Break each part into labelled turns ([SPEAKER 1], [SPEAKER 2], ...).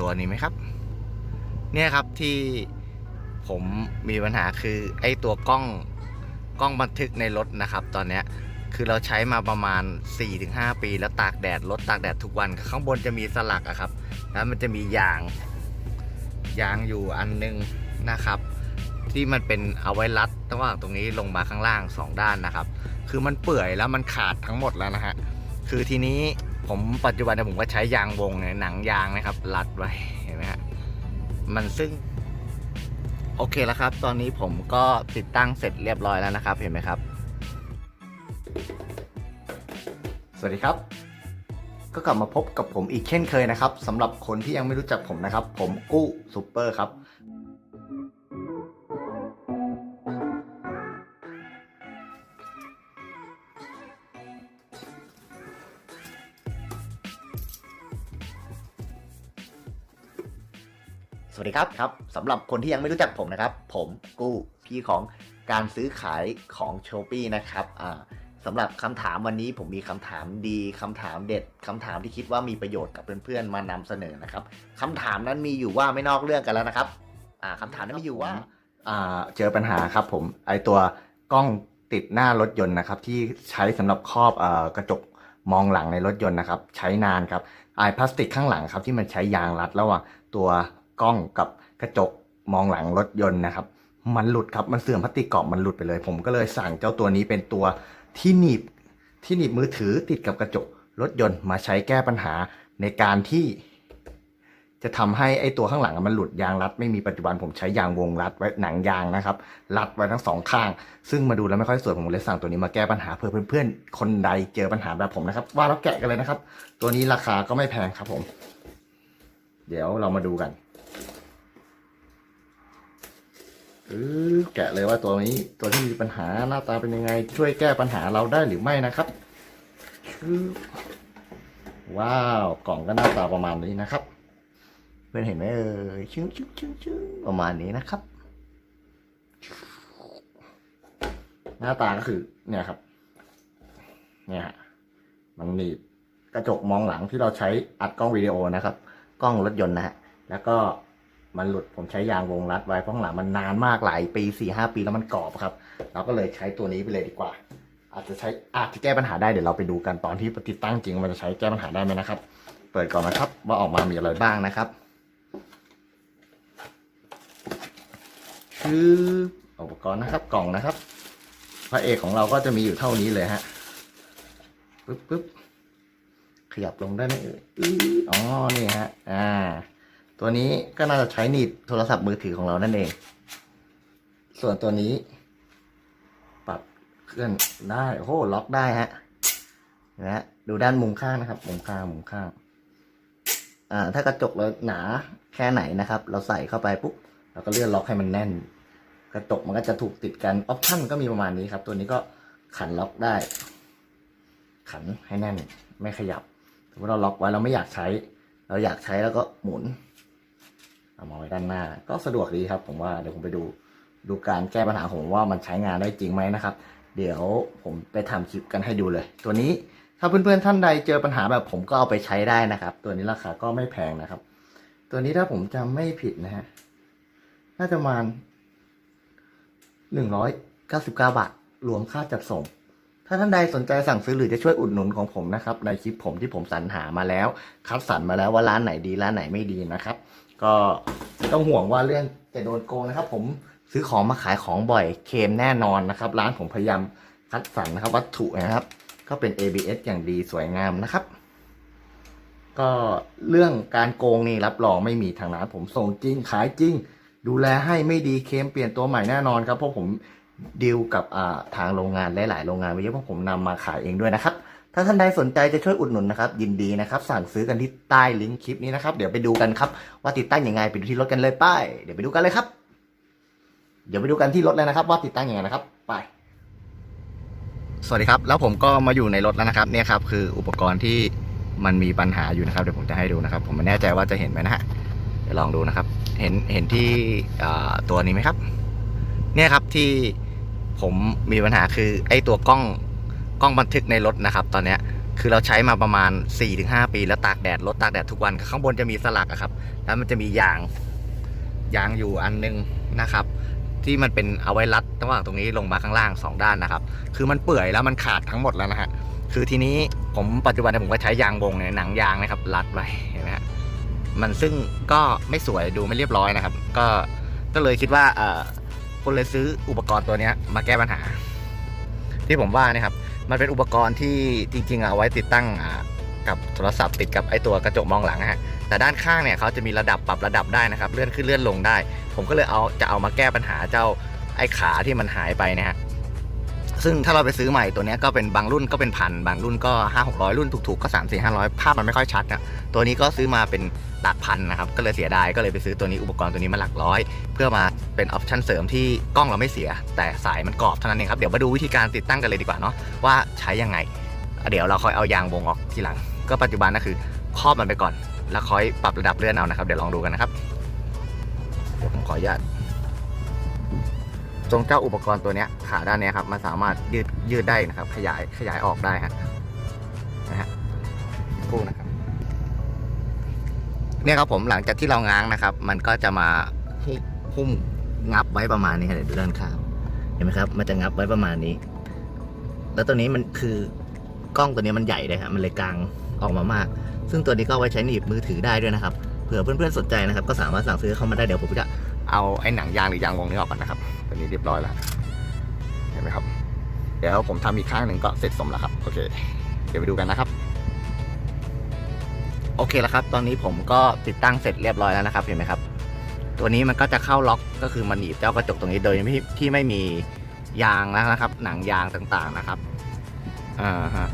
[SPEAKER 1] ตัวนี้ไหมครับ เนี่ยครับที่ผมมีปัญหาคือไอ้ตัวกล้องกล้องบันทึกในรถนะครับ ตอนเนี้ยคือเราใช้มาประมาณ 4-5 ปี แล้วตากแดดรถตากแดดทุกวันข้างบนจะมีสลักอะครับ แล้วมันจะมียางยางอยู่อันนึงนะครับ ที่มันเป็นเอาไว้รัดระหว่างตรงนี้ลงมาข้างล่างสองด้านนะครับ คือมันเปื่อยแล้วมันขาดทั้งหมดแล้วนะฮะคือทีนี้ ผมปัจจุบันเนี่ยผมก็ใช้ยางวงเนี่ยหนังยางนะครับ รัดไว้เห็นไหมฮะมันซึ่ง โอเคแล้วครับ ตอนนี้ผมก็ติดตั้งเสร็จเรียบร้อยแล้วนะครับ เห็นไหมครับ สวัสดีครับ ก็กลับมาพบกับผมอีกเช่นเคยนะครับสำหรับคนที่ยังไม่รู้จักผมนะครับ ผมกู้ซูเปอร์ครับ วัสดีครับครับสำหรับคนที่ยังไม่รู้จักผมนะครับ ผมกู้พี่ของการซื้อขายของโชปี้นะครับอ่าสำหรับคำถามวันนี้ผมมีคำถามดีคำถามเด็ดคำถามที่คิดว่ามีประโยชน์กับเพื่อนๆมานำเสนอนะครับคำถามนั้นมีอยู่ว่าไม่นอกเรื่องกันแล้วนะครับอ่าคำถามนั้นมีอยู่ว่าอ่าเจอปัญหาครับผมไอตัวกล้องติดหน้ารถยนต์นะครับ ที่ใช้สำหรับครอบเอ่อกระจกมองหลังในรถยนต์นะครับ ใช้นานครับไอพลาสติกข้างหลังครับที่มันใช้ยางรัดระหว่างตัว กล้องกับกระจกมองหลังรถยนต์นะครับ มันหลุดครับมันเสื่อมพลาสติกกรอบมันหลุดไปเลย ผมก็เลยสั่งเจ้าตัวนี้เป็นตัวที่หนีบที่หนีบมือถือติดกับกระจกรถยนต์มาใช้แก้ปัญหาในการที่ จะทำให้ไอ้ตัวข้างหลังมันหลุดยางรัด ไม่มีปัจจุบันผมใช้ยางวงรัดไว้หนังยางนะครับ รัดไว้ทั้งสองข้าง ซึ่งมาดูแล้วไม่ค่อยสวยผมเลยสั่งตัวนี้มาแก้ปัญหาเพื่อเพื่อนๆ คนใดเจอปัญหาแบบผมนะครับ ว่าแล้วแกะกันเลยนะครับ ตัวนี้ราคาก็ไม่แพงครับผม เดี๋ยวเรามาดูกัน เออแกะเลยว่าตัวนี้ ตัวที่มีปัญหาหน้าตาเป็นยังไง ช่วยแก้ปัญหาเราได้หรือไม่นะครับ ว้าวกล่องก็หน้าตาประมาณนี้นะครับเพื่อนเห็นไหมเอ่ยชึ้งชึ้งชึ้งชึ้งประมาณนี้นะครับ หน้าตาก็คือ เนี่ยครับ เนี่ยฮะมันหนีบกระจกมองหลังที่เราใช้อัดกล้องวิดีโอนะครับ กล้องรถยนต์นะฮะแล้วก็ มันหลุดผมใช้ยางวงรัดไว้เพราะข้างหลังมันนานมากหลายปีสี่ห้าปีแล้วมันกรอบครับ เราก็เลยใช้ตัวนี้ไปเลยดีกว่า อาจจะใช้อาจจะแก้ปัญหาได้เดี๋ยวเราไปดูกันตอนที่ติดตั้งจริงมันจะใช้แก้ปัญหาได้ไหมนะครับ เปิดก่อนนะครับ ว่าออกมามีอะไรบ้างนะครับคืออุปกรณ์นะครับกล่องนะครับ พระเอกของเราก็จะมีอยู่เท่านี้เลยฮะปึ๊บปึ๊บขยับลงได้ไหมเอ่ยอื้ออ๋อนี่ฮะอ่า ตัวนี้ก็น่าจะใช้หนีบโทรศัพท์มือถือของเรานั่นเอง ส่วนตัวนี้ ปรับเคลื่อนได้โอ้โหล็อกได้ฮะนะฮะดูด้านมุมข้างนะครับ มุมข้างมุมข้าง อ่า ถ้ากระจกเราหนาแค่ไหนนะครับ เราใส่เข้าไปปุ๊บเราก็เลื่อนล็อกให้มันแน่น กระจกมันก็จะถูกติดกันออปชั่นก็มีประมาณนี้ครับ ตัวนี้ก็ขันล็อกได้ ขันให้แน่น ไม่ขยับสมมติเราล็อกไว้เราไม่อยากใช้ เราอยากใช้แล้วก็หมุน เอามาไว้ด้านหน้า ก็สะดวกดีครับ ผมว่าเดี๋ยวผมไปดูดูการแก้ปัญหาของผมว่ามันใช้งานได้จริงไหมนะครับ เดี๋ยวผมไปทำคลิปกันให้ดูเลย ตัวนี้ถ้าเพื่อนๆท่านใดเจอปัญหาแบบผมก็เอาไปใช้ได้นะครับ ตัวนี้ราคาก็ไม่แพงนะครับ ตัวนี้ถ้าผมจำไม่ผิดนะฮะน่าจะประมาณหนึ่งร้อยเก้าสิบเก้าบาทรวมค่าจัดส่ง ถ้าท่านใดสนใจสั่งซื้อหรือจะช่วยอุดหนุนของผมนะครับในคลิปผมที่ผมสรรหามาแล้ว คัดสรรมาแล้วว่าร้านไหนดีร้านไหนไม่ดีนะครับ ก็ต้องห่วงว่าเรื่องจะโดนโกงนะครับ ผมซื้อของมาขายของบ่อยเคมแน่นอนนะครับ ร้านผมพยายามคัดสรรนะครับ วัตถุนะครับ ก็เป็น ABS อย่างดีสวยงามนะครับ ก็เรื่องการโกงนี่รับรองไม่มีทางร้านผมส่งจริงขายจริง ดูแลให้ไม่ดีเคมเปลี่ยนตัวใหม่แน่นอนครับเพราะผม ดีลกับทางโรงงานหลายๆโรงงานไว้เยอะเพราะผมนำมาขายเองด้วยนะครับ ถ้าท่านใดสนใจจะช่วยอุดหนุนนะครับ ยินดีนะครับ สั่งซื้อกันที่ใต้ลิงก์คลิปนี้นะครับ เดี๋ยวไปดูกันครับ ว่าติดตั้งยังไงไปดูที่รถกันเลยไป้ายเดี๋ยวไปดูกันเลยครับ เดี๋ยวไปดูกันที่รถเลยนะครับ ว่าติดตั้งยังไงนะครับ ไป สวัสดีครับ แล้วผมก็มาอยู่ในรถแล้วนะครับ เนี่ยครับคืออุปกรณ์ที่มันมีปัญหาอยู่นะครับเดี๋ยวผมจะให้ดูนะครับ ผมไม่แน่ใจว่าจะเห็นไหมนะฮะเดี๋ยวลองดูนะครับ เห็นเห็นที่ตัวนี้ไหมครับ เนี่ยครับที่ ผมมีปัญหาคือไอ้ตัวกล้องกล้องบันทึกในรถนะครับ ตอนเนี้ยคือเราใช้มาประมาณ 4-5 ปีแล้วตากแดดรถตากแดดทุกวันข้างบนจะมีสลักอะครับ แล้วมันจะมียางยางอยู่อันนึงนะครับ ที่มันเป็นเอาไว้รัดระหว่างตรงนี้ลงมาข้างล่างสองด้านนะครับ คือมันเปื่อยแล้วมันขาดทั้งหมดแล้วนะฮะคือทีนี้ผมปัจจุบันผมก็ใช้ยางวงเนี่ยหนังยางนะครับ รัดไว้เห็นไหมฮะมันซึ่งก็ไม่สวยดูไม่เรียบร้อยนะครับ ก็ก็เลยคิดว่าเออ คนเลยซื้ออุปกรณ์ตัวนี้มาแก้ปัญหา ที่ผมว่านะครับ มันเป็นอุปกรณ์ที่จริงๆเอาไว้ติดตั้งกับโทรศัพท์ติดกับไอ้ตัวกระจกมองหลังฮะแต่ด้านข้างเนี่ยเขาจะมีระดับปรับระดับได้นะครับ เลื่อนขึ้นเลื่อนลงได้ ผมก็เลยเอาจะเอามาแก้ปัญหาเจ้าไอ้ขาที่มันหายไปนะฮะซึ่งถ้าเราไปซื้อใหม่ตัวนี้ก็เป็นบางรุ่นก็เป็นพันบางรุ่นก็ห้าหกร้อยรุ่นถูกๆก็สามสี่ห้าร้อยภาพมันไม่ค่อยชัดนะตัวนี้ก็ซื้อมาเป็นหลักพันนะครับ ก็เลยเสียดายก็เลยไปซื้อตัวนี้อุปกรณ์ตัวนี้มาหลักร้อย เพื่อมาเป็นออปชันเสริมที่กล้องเราไม่เสีย แต่สายมันกรอบเท่านั้นเองครับ เดี๋ยวมาดูวิธีการติดตั้งกันเลยดีกว่าเนาะว่าใช้ยังไง เดี๋ยวเราคอยเอายางวงออกทีหลัง ก็ปัจจุบันก็คือครอบมันไปก่อน แล้วคอยปรับระดับเลื่อนเอานะครับ เดี๋ยวลองดูกันนะครับเดี๋ยวผมขออนุญาตตรงเจ้าอุปกรณ์ตัวนี้ขาด้านนี้ครับมันสามารถยืดยืดได้นะครับ ขยายขยายออกได้ฮะนะฮะกู้นะครับเนี่ยครับผมหลังจากที่เราง้างนะครับ มันก็จะมาหุ้ม งับไว้ประมาณนี้ครับเดี๋ยวดูด้านข้างเห็นไหมครับ มันจะงับไว้ประมาณนี้ แล้วตัวนี้มันคือกล้องตัวนี้มันใหญ่เลยฮะมันเลยกลางออกมามาก ซึ่งตัวนี้ก็ไว้ใช้หนีบมือถือได้ด้วยนะครับเผื่อเพื่อนๆสนใจนะครับ ก็สามารถสั่งซื้อเข้ามาได้เดี๋ยวผมจะเอาไอ้หนังยางหรือยางวงนี้ออกก่อนนะครับตัวนี้เรียบร้อยแล้วเห็นไหมครับ เดี๋ยวผมทำอีกข้างหนึ่งก็เสร็จสมแล้วครับโอเค เดี๋ยวไปดูกันนะครับโอเคแล้วครับ ตอนนี้ผมก็ติดตั้งเสร็จเรียบร้อยแล้วนะครับ เห็นไหมครับ ตัวนี้มันก็จะเข้าล็อกก็คือมันหนีบเจ้ากระจกตรงนี้โดยที่ที่ไม่มียางแล้วนะครับ หนังยางต่างๆนะครับอ่าฮะ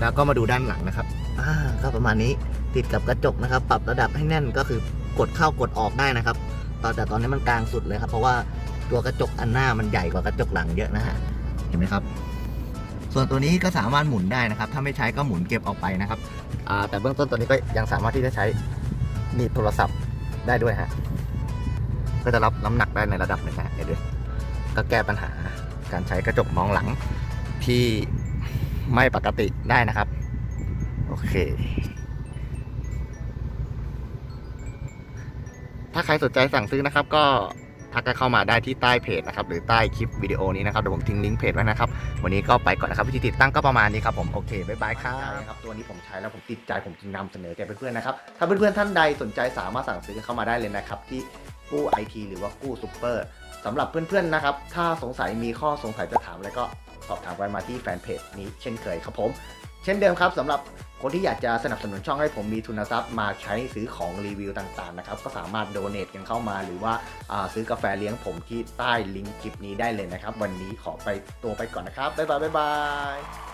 [SPEAKER 1] แล้วก็มาดูด้านหลังนะครับอ่าก็ประมาณนี้ติดกับกระจกนะครับ ปรับระดับให้แน่นก็คือกดเข้ากดออกได้นะครับตอนแต่ตอนนี้มันกลางสุดเลยครับ เพราะว่าตัวกระจกอันหน้ามันใหญ่กว่ากระจกหลังเยอะนะฮะเห็นไหมครับ ส่วนตัวนี้ก็สามารถหมุนได้นะครับ ถ้าไม่ใช้ก็หมุนเก็บออกไปนะครับแต่เบื้องต้นตัวนี้ก็ยังสามารถที่จะใช้หนีบโทรศัพท์ได้ด้วยฮะก็จะรับน้ำหนักได้ในระดับหนึ่งนะเดี๋ยวดูก็แก้ปัญหาการใช้กระจกมองหลังที่ไม่ปกติได้นะครับ โอเค ถ้าใครสนใจสั่งซื้อนะครับก็ ทักกันเข้ามาได้ที่ใต้เพจนะครับหรือใต้คลิปวิดีโอนี้นะครับเดี๋ยวผมทิ้งลิงก์เพจไว้นะครับวันนี้ก็ไปก่อนนะครับวิธีติดตั้งก็ประมาณนี้ครับผมโอเคบ๊ายบายครับตัวนี้ผมใช้แล้วผมติดใจผมจึงนำเสนอแก่เพื่อนๆนะครับถ้าเพื่อนๆท่านใดสนใจสามารถสั่งซื้อเข้ามาได้เลยนะครับที่กู้ไอทีหรือว่ากู้ซูเปอร์สำหรับเพื่อนๆนะครับถ้าสงสัยมีข้อสงสัยจะถามอะไรก็สอบถามไว้มาที่แฟนเพจนี้เช่นเคยครับผม เช่นเดิมครับสำหรับ คนที่อยากจะสนับสนุนช่องให้ผมมีทุนทรัพย์มาใช้ซื้อของรีวิวต่างๆนะครับก็สามารถโดเน a กันเข้ามาหรือว่าอ่าซื้อกาแฟเลี้ยงผมที่ใต้ลิงก์คลิปนี้ได้เลยนะครับ วันนี้ขอไปตัวไปก่อนนะครับบ๊ายบายบ๊ายบาย